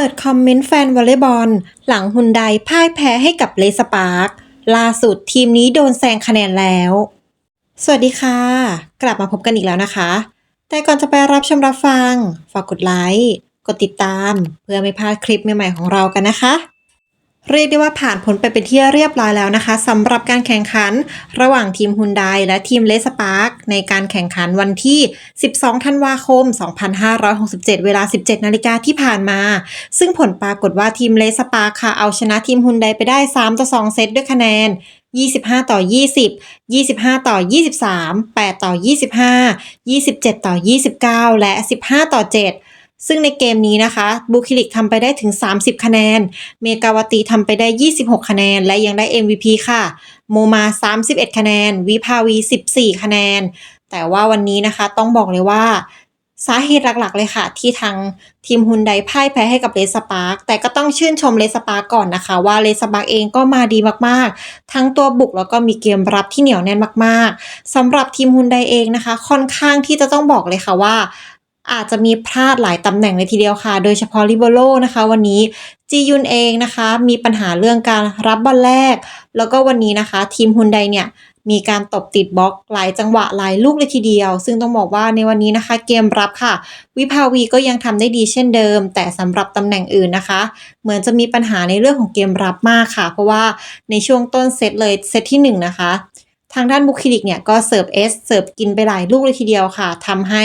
ปิดคอมเมนต์แฟนวอลเลย์บอล หลังฮุนไดพ่ายแพ้ให้กับเลสปาร์คล่าสุดทีมนี้โดนแซงคะแนนแล้ว สวัสดีค่ะ กลับมาพบกันอีกแล้วนะคะ แต่ก่อนจะไปรับชมรับฟัง ฝากกดไลค์ กดติดตาม เพื่อไม่พลาดคลิปใหม่ๆของเรากันนะคะ เรียกได้ว่าผ่านพ้นไปเป็นที่เรียบร้อยแล้วนะคะสำหรับการแข่งขันระหว่างทีมฮุนไดและทีมเลสปาร์กในการแข่งขันวันที่ 12 ธันวาคม 2567 เวลา 17 นาฬิกาที่ผ่านมา ซึ่งผลปรากฏว่าทีมเลสปาร์กค่ะเอาชนะทีมฮุนไดไปได้ 3 ต่อ 2 เซตด้วยคะแนน 25 ต่อ 20 25 ต่อ 23 8 ต่อ 25 27 ต่อ 29 และ 15 ต่อ 7 ซึ่งในเกมนี้นะคะบูคิลิกทำไปได้ถึง 30 คะแนน เมกาวตีทำไปได้ 26 คะแนน และยังได้ MVP ค่ะ โมมา 31 คะแนน วิภาวี 14 คะแนน แต่ว่าวันนี้นะคะต้องบอกเลยว่า สาเหตุหลักๆ เลยค่ะ ที่ทางทีมฮุนไดพ่ายแพ้ให้กับเลสปาร์กแต่ก็ต้องชื่นชมเลสปาร์กก่อนนะคะ ว่าเลสปาร์กเองก็มาดีมากๆ ทั้งตัวบุกแล้วก็มีเกมรับที่เหนียวแน่นมากๆสำหรับทีมฮุนไดเองนะคะ ค่อนข้างที่จะต้องบอกเลยค่ะว่า อาจจะมีพลาดหลายตำแหน่งเลยทีเดียวค่ะ โดยเฉพาะลิเบโรนะคะวันนี้จียุนเองนะคะ มีปัญหาเรื่องการรับบอลแรก แล้วก็วันนี้นะคะ ทีมฮุนไดเนี่ยมีการตบติดบล็อกหลายจังหวะหลายลูกเลยทีเดียว ซึ่งต้องบอกว่าในวันนี้นะคะ เกมรับค่ะ วิภาวีก็ยังทำได้ดีเช่นเดิม แต่สำหรับตำแหน่งอื่นนะคะ เหมือนจะมีปัญหาในเรื่องของเกมรับมากค่ะ เพราะว่าในช่วงต้นเซตเลยเซตที่หนึ่งนะคะ ทางด้านบุคลิกเนี่ยก็เสิร์ฟเอสเสิร์ฟกินไปหลายลูกเลยทีเดียวค่ะทำให้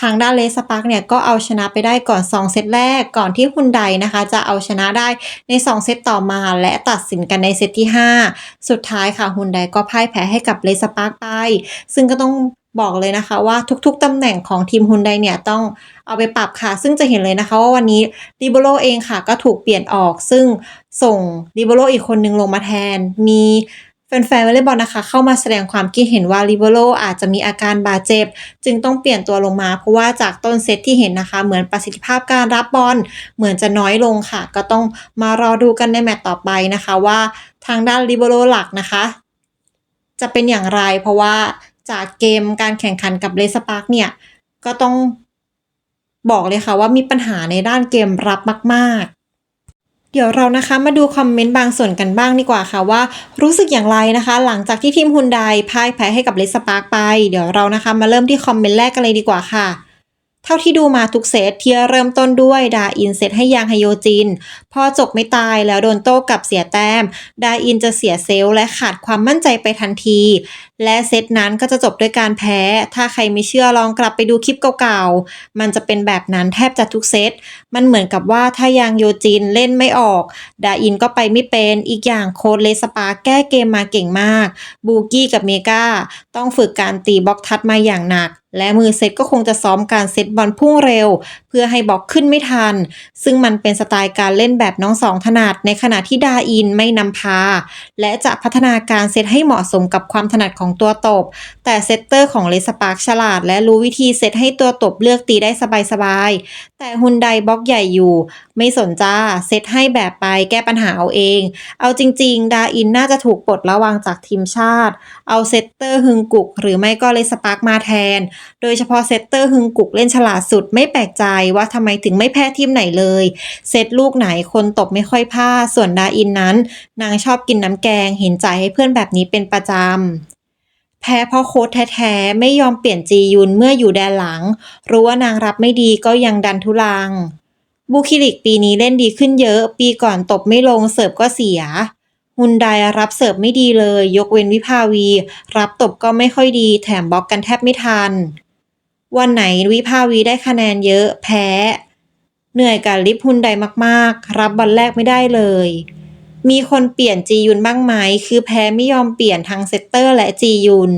ทางด้านเลสปาร์กเนี่ยก็เอาชนะไปได้ก่อน 2 เซตแรกก่อนที่ฮุนไดนะคะ จะเอาชนะได้ใน 2 เซตต่อมา และตัดสินกันในเซตที่ 5 สุดท้ายค่ะฮุนไดก็พ่ายแพ้ให้กับเลสปาร์กไป ซึ่งก็ต้องบอกเลยนะคะว่าทุกๆตำแหน่งของทีมฮุนไดเนี่ยต้องเอาไปปรับค่ะ ซึ่งจะเห็นเลยนะคะว่าวันนี้ดิโบโลเองค่ะก็ถูกเปลี่ยนออก ซึ่งส่งดิโบโลอีกคนนึงลงมาแทนมี แฟนๆวอลเลย์บอลนะคะ เข้ามาแสดงความคิดเห็นว่าลิเบโรอาจจะมีอาการบาดเจ็บ จึงต้องเปลี่ยนตัวลงมา เพราะว่าจากต้นเซตที่เห็นนะคะ เหมือนประสิทธิภาพการรับบอลเหมือนจะน้อยลงค่ะ ก็ต้องมารอดูกันในแมตต์ต่อไปนะคะ ว่าทางด้านลิเบโรหลักนะคะ จะเป็นอย่างไร เพราะว่าจากเกมการแข่งขันกับเลสปาร์กเนี่ยก็ต้องบอกเลยค่ะว่ามีปัญหาในด้านเกมรับมาก ๆ เดี๋ยวเรานะคะมาดูคอมเมนต์บางส่วนกันบ้างดีกว่าค่ะว่ารู้สึกอย่างไรนะคะ หลังจากที่ทีมฮุนไดพ่ายแพ้ให้กับเลสปาร์กไป เดี๋ยวเรานะคะมาเริ่มที่คอมเมนต์แรกกันเลยดีกว่าค่ะ เท่าที่ดูมาทุกเซตที่เริ่มต้นด้วยดาอินเซตให้ยางไฮโยจินพอจบไม่ตายแล้วโดนโต้กลับเสียแต้ม ดาอินจะเสียเซลล์และขาดความมั่นใจไปทันที และเซตนั้นก็จะจบด้วยการแพ้ ถ้าใครไม่เชื่อลองกลับไปดูคลิปเก่าๆ มันจะเป็นแบบนั้นแทบจะทุกเซต มันเหมือนกับว่าถ้ายางโยจินเล่นไม่ออก ดาอินก็ไปไม่เป็น อีกอย่างโค้ดเลสปาแก้เกมมาเก่งมาก บูกี้กับเมกาต้องฝึกการตีบล็อกทัดมาอย่างหนักและมือเซตก็คงจะซ้อมการเซตบอลพุ่งเร็ว เพื่อให้บล็อกขึ้นไม่ทัน ซึ่งมันเป็นสไตล์การเล่นแบบน้องสองถนัดในขณะที่ดาอินไม่นำพา และจะพัฒนาการเซตให้เหมาะสมกับความถนัดของตัวตบ แต่เซตเตอร์ของเลสปาร์กฉลาด และรู้วิธีเซตให้ตัวตบเลือกตีได้สบายๆ แต่ฮุนไดบล็อกใหญ่อยู่ ไม่สนจ้าเซตให้แบบไปแก้ปัญหาเอาเอง เอาจริงๆ ดาอินน่าจะถูกปลดระวางจากทีมชาติ เอาเซตเตอร์ฮึงกุก หรือไม่ก็เลสปาร์กมาแทน โดยเฉพาะเซตเตอร์ฮึงกุกเล่นฉลาดสุดไม่แปลกใจว่าทำไมถึงไม่แพ้ทีมไหนเลย เซตลูกไหนคนตบไม่ค่อยพลาดส่วนดาอินนั้น นางชอบกินน้ำแกงเห็นใจให้เพื่อนแบบนี้เป็นประจำ แพ้เพราะโค้ชแท้ๆ ไม่ยอมเปลี่ยนจียุนเมื่ออยู่แดนหลัง รู้ว่านางรับไม่ดีก็ยังดันทุลัง บูคิลิกปีนี้เล่นดีขึ้นเยอะ ปีก่อนตบไม่ลงเสิร์ฟก็เสียฮุนไดรับเสิร์ฟไม่ดีเลย ยกเว้นวิภาวี รับตบก็ไม่ค่อยดี แถมบล็อกกันแทบไม่ทัน วันไหนวิภาวีได้คะแนนเยอะ แพ้ เหนื่อยกับลิฟฮุนไดมากๆ รับบอลแรกไม่ได้เลย มีคนเปลี่ยนจียุนบ้างไหม คือแพ้ไม่ยอมเปลี่ยนทั้งเซตเตอร์และจียุน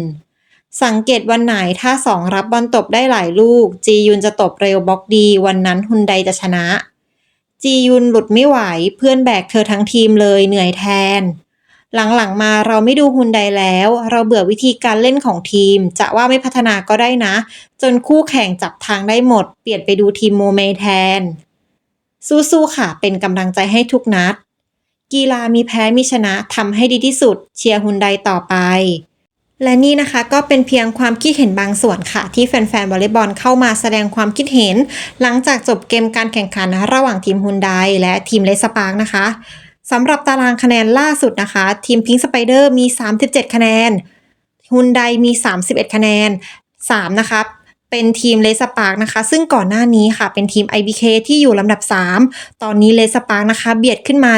สังเกตวันไหนถ้าสองรับบอลตบได้หลายลูก จียุนจะตบเร็วบล็อกดี วันนั้นฮุนไดจะชนะ จียุนหลุดไม่ไหว เพื่อนแบกเธอทั้งทีมเลยเหนื่อยแทน หลังๆมาเราไม่ดูฮุนไดแล้ว เราเบื่อวิธีการเล่นของทีม จะว่าไม่พัฒนาก็ได้นะ จนคู่แข่งจับทางได้หมด เปลี่ยนไปดูทีมโมเมแทน สู้ๆค่ะ เป็นกำลังใจให้ทุกนัด กีฬามีแพ้มีชนะทำให้ดีที่สุด เชียร์ฮุนไดต่อไป และนี่นะคะก็เป็นเพียงความคิดเห็นบางส่วนค่ะ ที่แฟนๆวอลเลย์บอลเข้ามาแสดงความคิดเห็น หลังจากจบเกมการแข่งขันระหว่างทีมฮุนไดและทีมเลสปาร์กนะคะ สำหรับตารางคะแนนล่าสุดนะคะ ทีมพิงสไปเดอร์มี 37 คะแนนฮุนไดมี 31 คะแนน 3 นะคะเป็นทีมเลสปาร์กนะคะ ซึ่งก่อนหน้านี้ค่ะ เป็นทีม IBK ที่อยู่ลำดับ 3 ตอนนี้เลสปาร์กนะคะ เบียดขึ้นมา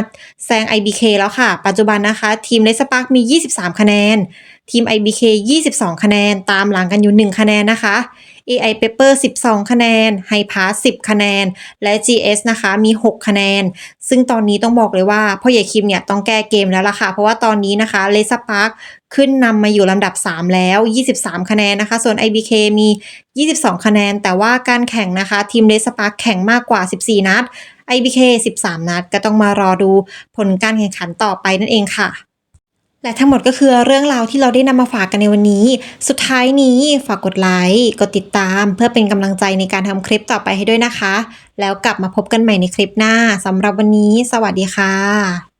แซง IBK แล้วค่ะ ปัจจุบันนะคะ ทีมเลสปาร์กมี 23 คะแนน ทีม IBK 22 คะแนน ตามหลังกันอยู่ 1 คะแนนนะคะ AI Paper 12 คะแนน h i p a s 10 คะแนน และ GS นะคะมี 6 คะแนน ซึ่งตอนนี้ต้องบอกเลยว่าพ่อใหญ่คิมเนี่ยต้องแก้เกมแล้วล่ะค่ะ เพราะว่าตอนนี้นะคะเลสปาร์กขึ้นนำมาอยู่ลำดับ 3 แล้ว 23 คะแนนนะคะ ส่วน IBK มี 22 คะแนน แต่ว่าการแข่งนะคะ ทีมเลสปาร์กแข่งมากกว่า 14 นัด IBK 13 นัด ก็ต้องมารอดูผลการแข่งขันต่อไปนั่นเองค่ะ และทั้งหมดก็คือเรื่องราวที่เราได้นำมาฝากกันในวันนี้ สุดท้ายนี้ฝากกดไลค์ กดติดตาม เพื่อเป็นกำลังใจในการทำคลิปต่อไปให้ด้วยนะคะ แล้วกลับมาพบกันใหม่ในคลิปหน้าสำหรับวันนี้ สวัสดีค่ะ